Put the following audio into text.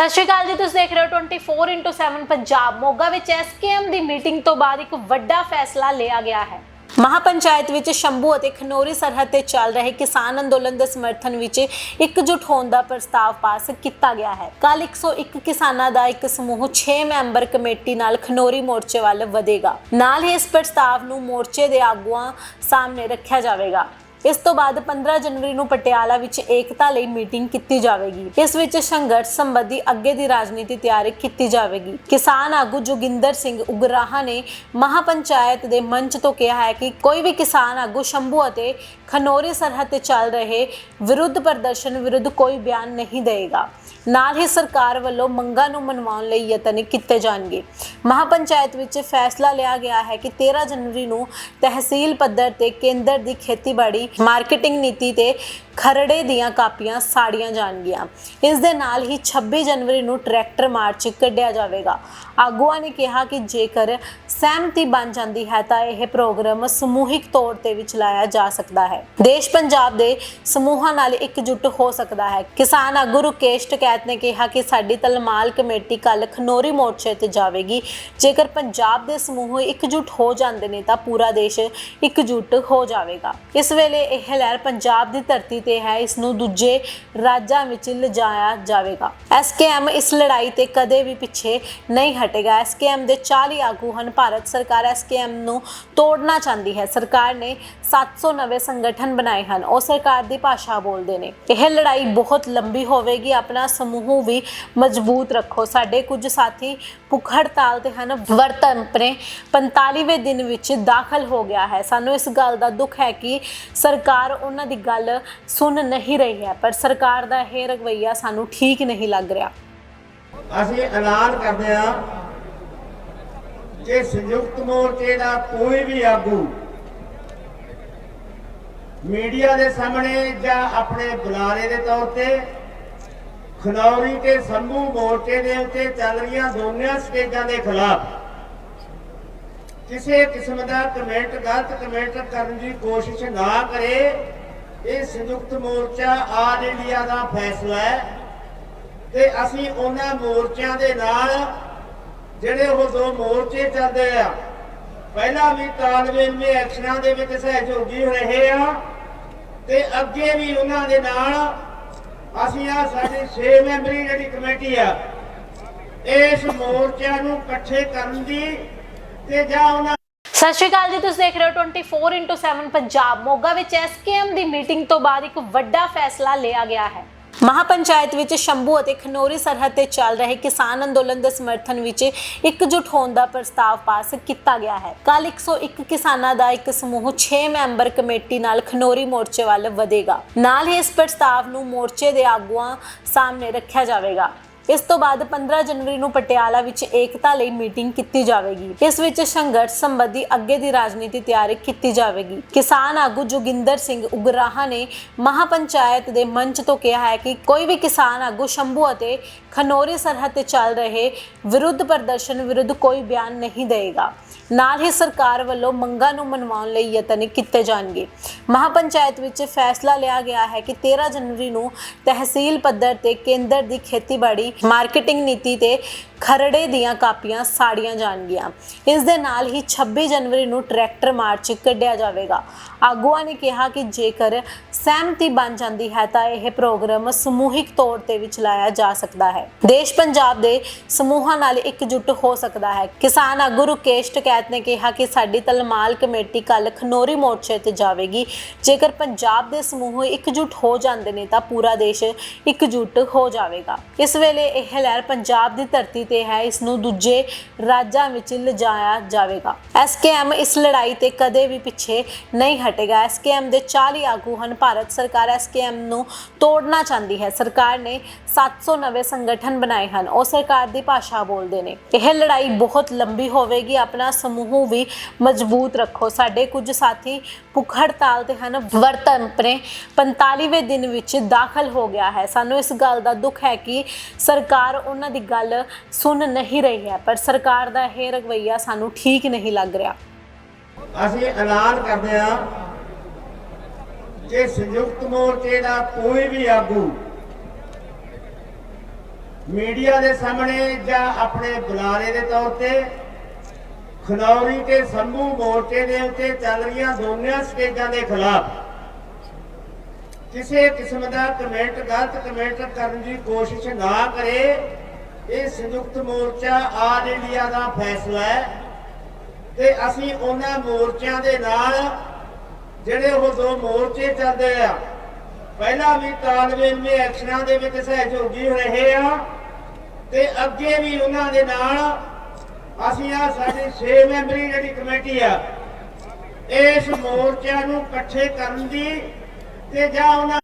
ਸਤਿ ਸ਼੍ਰੀ ਅਕਾਲ ਜੀ, ਤੁਸੀਂ ਦੇਖ ਰਹੇ ਹੋ 24x7 ਪੰਜਾਬ। ਮੋਗਾ ਵਿੱਚ ਐਸਕੇਐਮ ਦੀ ਮੀਟਿੰਗ ਤੋਂ ਬਾਅਦ ਇੱਕ ਵੱਡਾ ਫੈਸਲਾ ਲਿਆ ਗਿਆ ਹੈ। ਮਹਾਪੰਚਾਇਤ ਵਿੱਚ ਸ਼ੰਭੂ ਅਤੇ ਖਨੋਰੀ ਸਰਹੱਦ ਤੇ ਚੱਲ ਰਹੇ ਕਿਸਾਨ ਅੰਦੋਲਨ ਦੇ ਸਮਰਥਨ ਵਿੱਚ ਇਕਜੁੱਟ ਹੋਣ ਦਾ ਪ੍ਰਸਤਾਵ ਪਾਸ ਕੀਤਾ ਗਿਆ ਹੈ। ਕੱਲ 101 ਕਿਸਾਨਾਂ ਦਾ ਇੱਕ ਸਮੂਹ 6 ਮੈਂਬਰ ਕਮੇਟੀ ਨਾਲ ਖਨੋਰੀ ਮੋਰਚੇ ਵੱਲ ਵਧੇਗਾ। ਨਾਲ ਹੀ ਇਸ ਪ੍ਰਸਤਾਵ ਨੂੰ ਮੋਰਚੇ ਦੇ ਆਗੂਆਂ ਸਾਹਮਣੇ ਰੱਖਿਆ ਜਾਵੇਗਾ। ਇਸ ਤੋਂ ਬਾਅਦ 15 ਜਨਵਰੀ ਨੂੰ ਪਟਿਆਲਾ ਵਿੱਚ ਏਕਤਾ ਲਈ ਮੀਟਿੰਗ ਕੀਤੀ ਜਾਵੇਗੀ। ਇਸ ਵਿੱਚ ਸੰਘਰਸ਼ ਸੰਬੰਧੀ ਅੱਗੇ ਦੀ ਰਾਜਨੀਤੀ ਤਿਆਰ ਕੀਤੀ ਜਾਵੇਗੀ। ਕਿਸਾਨ ਆਗੂ ਜੋਗਿੰਦਰ ਸਿੰਘ ਉਗਰਾਹਾ ਨੇ ਮਹਾਪੰਚਾਇਤ ਦੇ ਮੰਚ ਤੋਂ ਕਿਹਾ ਹੈ ਕਿ ਕੋਈ ਵੀ ਕਿਸਾਨ ਆਗੂ ਸ਼ੰਭੂ ਅਤੇ ਖਨੋਰੀ ਸਰਹੱਦ ਤੇ ਚੱਲ ਰਹੇ ਵਿਰੁੱਧ ਪ੍ਰਦਰਸ਼ਨ ਵਿਰੁੱਧ ਕੋਈ ਬਿਆਨ ਨਹੀਂ ਦੇਵੇਗਾ। ਨਾਲ ਹੀ ਸਰਕਾਰ ਵੱਲੋਂ ਮੰਗਾਂ ਨੂੰ ਮਨਵਾਉਣ ਲਈ ਯਤਨ ਕੀਤੇ ਜਾਣਗੇ। ਮਹਾਪੰਚਾਇਤ ਵਿੱਚ ਫੈਸਲਾ ਲਿਆ ਗਿਆ ਹੈ ਕਿ 13 ਜਨਵਰੀ ਨੂੰ ਤਹਿਸੀਲ ਪੱਧਰ ਤੇ ਕੇਂਦਰ ਦੀ ਖੇਤੀਬਾੜੀ ਮਾਰਕੀਟਿੰਗ ਨੀਤੀ ਤੇ ਖਰੜੇ ਦੀਆਂ ਕਾਪੀਆਂ ਸਾੜੀਆਂ ਜਾਣਗੀਆਂ। ਇਸ ਦੇ ਨਾਲ ਹੀ 26 ਜਨਵਰੀ ਨੂੰ ਟਰੈਕਟਰ ਮਾਰਚ ਕੱਢਿਆ ਜਾਵੇਗਾ। ਆਗੂਆਂ ਨੇ ਕਿਹਾ ਕਿ ਜੇਕਰ ਸਹਿਮਤੀ ਬਣ ਜਾਂਦੀ ਹੈ ਤਾਂ ਇਹ ਪ੍ਰੋਗਰਾਮ ਸਮੂਹਿਕ ਤੌਰ ਤੇ ਵੀ ਚਲਾਇਆ ਜਾ ਸਕਦਾ ਹੈ। ਦੇਸ਼ ਪੰਜਾਬ ਦੇ ਸਮੂਹਾਂ ਨਾਲ ਇਕਜੁੱਟ ਹੋ ਸਕਦਾ ਹੈ। ਕਿਸਾਨ ਆਗੂ ਰੁਕੇਸ਼ ਟਕੈਤ ਨੇ ਕਿਹਾ ਕਿ ਸਾਡੀ ਤਲਮਾਲ ਕਮੇਟੀ ਕੱਲ ਖਨੋਰੀ ਮੋਰਚੇ ਤੇ ਜਾਵੇਗੀ। ਜੇਕਰ ਪੰਜਾਬ ਦੇ ਸਮੂਹ ਇਕਜੁੱਟ ਹੋ ਜਾਂਦੇ ਨੇ ਤਾਂ ਪੂਰਾ ਦੇਸ਼ ਇਕਜੁੱਟ ਹੋ ਜਾਵੇਗਾ। ਇਸ ਵੇਲੇ ਇਹ ਲਹਿਰ ਪੰਜਾਬ ਦੀ ਧਰਤੀ ਤੇ ਹੈ। ਇਸ ਨੂੰ ਦੂਜੇ ਰਾਜਾਂ ਵਿੱਚ ਲਿਜਾਇਆ ਜਾਵੇਗਾ। ਐਸਕੇਐਮ ਇਸ ਲੜਾਈ ਤੇ ਕਦੇ ਵੀ ਪਿੱਛੇ ਨਹੀਂ ਹਟ ਹਟੇਗਾ ਐਸਕੇਐਮ ਦੇ 40 ਆਗੂ ਹਨ। ਭਾਰਤ ਸਰਕਾਰ ਐਸਕੇਐਮ ਨੂੰ ਤੋੜਨਾ ਚਾਹੁੰਦੀ ਹੈ। ਸਰਕਾਰ ਨੇ 700 ਨਵੇਂ ਸੰਗਠਨ ਬਣਾਏ ਹਨ। ਉਹ ਸਰਕਾਰ ਦੀ ਭਾਸ਼ਾ ਬੋਲਦੇ ਨੇ। ਇਹ ਲੜਾਈ ਬਹੁਤ ਲੰਬੀ ਹੋਵੇਗੀ। ਆਪਣਾ ਸਮੂਹ ਵੀ ਮਜ਼ਬੂਤ ਰੱਖੋ। ਸਾਡੇ ਕੁਝ ਸਾਥੀ ਭੁੱਖ ਹੜਤਾਲ ਤੇ ਹਨ। ਵਰਤਨ ਆਪਣੇ 45ਵੇਂ ਦਿਨ ਵਿੱਚ ਦਾਖਲ ਹੋ ਗਿਆ ਹੈ। ਸਾਨੂੰ ਇਸ ਗੱਲ ਦਾ ਦੁੱਖ ਹੈ ਕਿ ਸਰਕਾਰ ਉਹਨਾਂ ਦੀ ਗੱਲ ਸੁਣ ਨਹੀਂ ਰਹੀ ਹੈ। ਪਰ ਸਰਕਾਰ ਦਾ ਇਹ ਰਵੱਈਆ ਸਾਨੂੰ ਠੀਕ ਨਹੀਂ ਲੱਗ ਰਿਹਾ। ਅਸੀਂ ਐਲਾਨ ਕਰਦੇ ਹਾਂ ਕਿ ਸੰਯੁਕਤ ਮੋਰਚੇ ਦਾ ਕੋਈ ਵੀ ਆਗੂ ਮੀਡੀਆ ਦੇ ਸਾਹਮਣੇ ਜਾਂ ਆਪਣੇ ਬੁਲਾਰੇ ਦੇ ਤੌਰ ਤੇ ਖਨੌਰੀ ਤੇ ਸੰਭੂ ਮੋਰਚੇ ਦੇ ਉੱਤੇ ਚੱਲ ਰਹੀਆਂ ਦੋਨਿਆਂ ਸਟੇਜਾਂ ਦੇ ਖਿਲਾਫ ਕਿਸੇ ਕਿਸਮ ਦਾ ਕਮੈਂਟ, ਗਲਤ ਕਮੈਂਟ ਕਰਨ ਦੀ ਕੋਸ਼ਿਸ਼ ਨਾ ਕਰੇ, ਇਹ ਸੰਯੁਕਤ ਮੋਰਚਾ ਆਲ ਇੰਡੀਆ ਦਾ ਫੈਸਲਾ ਹੈ ਤੇ ਅਸੀਂ ਉਹਨਾਂ ਮੋਰਚਿਆਂ ਦੇ ਨਾਲ ਜਿਹੜੇ ਉਹ ਦੋ ਮੋਰਚੇ ਚੱਲਦੇ ਆ, ਪਹਿਲਾਂ ਵੀ ਤਾਲਮੇਲਮੇ ਐਕਸ਼ਨਾਂ ਦੇ ਵਿੱਚ ਸਹਿਯੋਗੀ ਰਹੇ ਆ ਤੇ ਅੱਗੇ ਵੀ ਉਹਨਾਂ ਦੇ ਨਾਲ ਅਸੀਂ ਆ ਸਾਡੀ 6 ਮੈਂਬਰੀ ਜਿਹੜੀ ਕਮੇਟੀ ਆ, ਇਸ ਮੋਰਚਿਆਂ ਨੂੰ ਇਕੱਠੇ ਕਰਨ ਦੀ ਤੇ ਜਾਂ ਉਹਨਾਂ ਸਤਿ ਸ਼੍ਰੀ ਅਕਾਲ ਜੀ, ਤੁਸੀਂ ਦੇਖ ਰਹੇ ਹੋ 24x7 ਪੰਜਾਬ। ਮੋਗਾ ਵਿੱਚ ਐਸਕੇਐਮ ਦੀ ਮੀਟਿੰਗ ਤੋਂ ਬਾਅਦ ਇੱਕ ਵੱਡਾ ਫੈਸਲਾ ਲਿਆ ਗਿਆ ਹੈ। ਮਹਾਪੰਚਾਇਤ ਵਿੱਚ ਸ਼ੰਭੂ ਅਤੇ ਖਨੋਰੀ ਸਰਹੱਦ ਤੇ ਚੱਲ ਰਹੇ ਕਿਸਾਨ ਅੰਦੋਲਨ ਦੇ ਸਮਰਥਨ ਵਿੱਚ ਇਕਜੁੱਟ ਹੋਣ ਦਾ ਪ੍ਰਸਤਾਵ ਪਾਸ ਕੀਤਾ ਗਿਆ ਹੈ। ਕੱਲ 101 ਕਿਸਾਨਾਂ ਦਾ ਇੱਕ ਸਮੂਹ 6 ਮੈਂਬਰ ਕਮੇਟੀ ਨਾਲ ਖਨੋਰੀ ਮੋਰਚੇ ਵੱਲ ਵਧੇਗਾ। ਨਾਲ ਹੀ ਇਸ ਪ੍ਰਸਤਾਵ ਨੂੰ ਮੋਰਚੇ ਦੇ ਆਗੂਆਂ ਸਾਹਮਣੇ ਰੱਖਿਆ ਜਾਵੇਗਾ। ਇਸ ਤੋਂ ਬਾਅਦ 15 ਜਨਵਰੀ ਨੂੰ ਪਟਿਆਲਾ ਵਿੱਚ ਏਕਤਾ ਲਈ ਮੀਟਿੰਗ ਕੀਤੀ ਜਾਵੇਗੀ। ਇਸ ਵਿੱਚ ਸੰਘਰਸ਼ ਸੰਬੰਧੀ ਅੱਗੇ ਦੀ ਰਾਜਨੀਤੀ ਤਿਆਰ ਕੀਤੀ ਜਾਵੇਗੀ। ਕਿਸਾਨ ਆਗੂ ਜੋਗਿੰਦਰ ਸਿੰਘ ਉਗਰਾਹਾ ਨੇ ਮਹਾਪੰਚਾਇਤ ਦੇ ਮੰਚ ਤੋਂ ਕਿਹਾ ਹੈ ਕਿ ਕੋਈ ਵੀ ਕਿਸਾਨ ਆਗੂ ਸ਼ੰਭੂ ਅਤੇ ਖਨੋਰੀ ਸਰਹੱਦ ਤੇ ਚੱਲ ਰਹੇ ਵਿਰੁੱਧ ਪ੍ਰਦਰਸ਼ਨ ਵਿਰੁੱਧ ਕੋਈ ਬਿਆਨ ਨਹੀਂ ਦੇਵੇਗਾ। ਨਾਲ ਹੀ ਸਰਕਾਰ ਵੱਲੋਂ ਮੰਗਾਂ ਨੂੰ ਮਨਵਾਉਣ ਲਈ ਯਤਨ ਕੀਤੇ ਜਾਣਗੇ। ਮਹਾਪੰਚਾਇਤ ਵਿੱਚ ਫੈਸਲਾ ਲਿਆ ਗਿਆ ਹੈ ਕਿ 13 ਜਨਵਰੀ ਨੂੰ ਤਹਿਸੀਲ ਪੱਧਰ ਤੇ ਕੇਂਦਰ ਦੀ ਖੇਤੀਬਾੜੀ, ਮਾਰਕੀਟਿੰਗ ਨੀਤੀ ਤੇ ਖਰੜੇ ਦੀਆਂ ਕਾਪੀਆਂ ਸਾੜੀਆਂ ਜਾਣਗੀਆਂ। ਇਸ ਦੇ ਨਾਲ ਹੀ 26 ਜਨਵਰੀ ਨੂੰ ਟਰੈਕਟਰ ਮਾਰਚ ਕੱਢਿਆ ਜਾਵੇਗਾ। ਆਗੂਆਂ ਨੇ ਕਿਹਾ ਕਿ ਜੇਕਰ ਸਹਿਮਤੀ ਬਣ ਜਾਂਦੀ ਹੈ ਤਾਂ ਇਹ ਪ੍ਰੋਗਰਾਮ ਸਮੂਹਿਕ ਤੌਰ ਤੇ ਵੀ ਚਲਾਇਆ ਜਾ ਸਕਦਾ ਹੈ। ਦੇਸ਼ ਪੰਜਾਬ ਦੇ ਸਮੂਹਾਂ ਨਾਲ ਇਕਜੁੱਟ ਹੋ ਸਕਦਾ ਹੈ। ਕਿਸਾਨ ਆਗੂ ਰੁਕੇਸ਼ ਟਕੈਤ ਨੇ ਕਿਹਾ ਕਿ ਸਾਡੀ ਤਲਮਾਲ ਕਮੇਟੀ ਕੱਲ ਖਨੋਰੀ ਮੋਰਚੇ ਤੇ ਜਾਵੇਗੀ। ਜੇਕਰ ਪੰਜਾਬ ਦੇ ਸਮੂਹ ਇਕਜੁੱਟ ਹੋ ਜਾਂਦੇ ਨੇ ਤਾਂ ਪੂਰਾ ਦੇਸ਼ ਇਕਜੁੱਟ ਹੋ ਜਾਵੇਗਾ। ਇਸ ਵੇਲੇ ਇਹ ਲਹਿਰ ਪੰਜਾਬ ਦੀ ਧਰਤੀ ਤੇ ਹੈ ਇਸ ਨੂੰ ਦੂਜੇ ਰਾਜਾਂ ਵਿੱਚ ਲਿਜਾਇਆ ਜਾਵੇਗਾ। ਐਸਕੇਐਮ ਇਸ ਲੜਾਈ ਤੇ ਕਦੇ ਵੀ ਪਿੱਛੇ ਨਹੀਂ ਹਟੇਗਾ। ਐਸਕੇਐਮ ਦੇ 40 ਆਗੂ ਹਨ। ਭਾਰਤ ਸਰਕਾਰ ਐਸਕੇਐਮ ਨੂੰ ਤੋੜਨਾ ਚਾਹੁੰਦੀ ਹੈ। ਸਰਕਾਰ ਨੇ 700 ਨਵੇਂ ਸੰਗਠਨ ਬਣਾਏ ਹਨ। ਉਹ ਸਰਕਾਰ ਦੀ ਭਾਸ਼ਾ ਬੋਲਦੇ ਨੇ। ਇਹ ਲੜਾਈ ਬਹੁਤ ਲੰਬੀ ਹੋਵੇਗੀ। ਆਪਣਾ ਸਮੂਹ ਵੀ ਮਜ਼ਬੂਤ ਰੱਖੋ। ਸਾਡੇ ਕੁਝ ਸਾਥੀ ਭੁੱਖ ਹੜਤਾਲ ਤੇ ਹਨ। ਵਰਤਨ ਆਪਣੇ 45ਵੇਂ ਦਿਨ ਵਿੱਚ ਦਾਖਲ ਹੋ ਗਿਆ ਹੈ। ਸਾਨੂੰ ਇਸ ਗੱਲ ਦਾ ਦੁੱਖ ਹੈ ਕਿ ਸਰਕਾਰ ਉਹਨਾਂ ਦੀ ਗੱਲ ਸੁਣ ਨਹੀਂ ਰਹੀ ਹੈ, ਪਰ ਸਰਕਾਰ ਦਾ ਇਹ ਰਵਈਆ ਸਾਨੂੰ ਠੀਕ ਨਹੀਂ ਲੱਗ ਰਿਹਾ। ਅਸੀਂ ਐਲਾਨ ਕਰਦੇ ਹਾਂ ਕਿ ਸੰਯੁਕਤ ਮੋਰਚੇ ਦਾ ਕੋਈ ਵੀ ਆਗੂ ਮੀਡੀਆ ਦੇ ਸਾਹਮਣੇ ਜਾਂ ਆਪਣੇ ਬੁਲਾਰੇ ਦੇ ਤੌਰ ਤੇ ਖਨੌਰੀ ਤੇ ਸੰਭੂ ਮੋਰਚੇ ਦੇ ਉੱਤੇ ਚੱਲ ਰਹੀਆਂ ਦੋਨਿਆਂ ਸਟੇਜਾਂ ਦੇ ਖਿਲਾਫ ਕਿਸੇ ਕਿਸਮ ਦਾ ਕਮੈਂਟ, ਗਲਤ ਕਮੈਂਟ ਕਰਨ ਦੀ ਕੋਸ਼ਿਸ਼ ਨਾ ਕਰੇ। ਇਹ ਸੰਯੁਕਤ ਮੋਰਚਾ ਆਲ ਇੰਡੀਆ ਦਾ ਫੈਸਲਾ ਹੈ ਤੇ ਅਸੀਂ ਉਹਨਾਂ ਮੋਰਚਿਆਂ ਦੇ ਨਾਲ ਜਿਹੜੇ ਉਹ ਦੋ ਮੋਰਚੇ ਚੱਲਦੇ ਆ, ਪਹਿਲਾਂ ਵੀ ਤਾਲਮੇਲਮੇ ਐਕਸ਼ਨਾਂ ਦੇ ਵਿੱਚ ਸਹਿਯੋਗੀ ਰਹੇ ਆ ਤੇ ਅੱਗੇ ਵੀ ਉਹਨਾਂ ਦੇ ਨਾਲ ਅਸੀਂ ਆ ਸਾਡੀ 6 ਮੈਂਬਰੀ ਜਿਹੜੀ ਕਮੇਟੀ ਆ, ਇਸ ਮੋਰਚਿਆਂ ਨੂੰ ਇਕੱਠੇ ਕਰਨ ਦੀ ਤੇ ਜਾਂ ਉਹਨਾਂ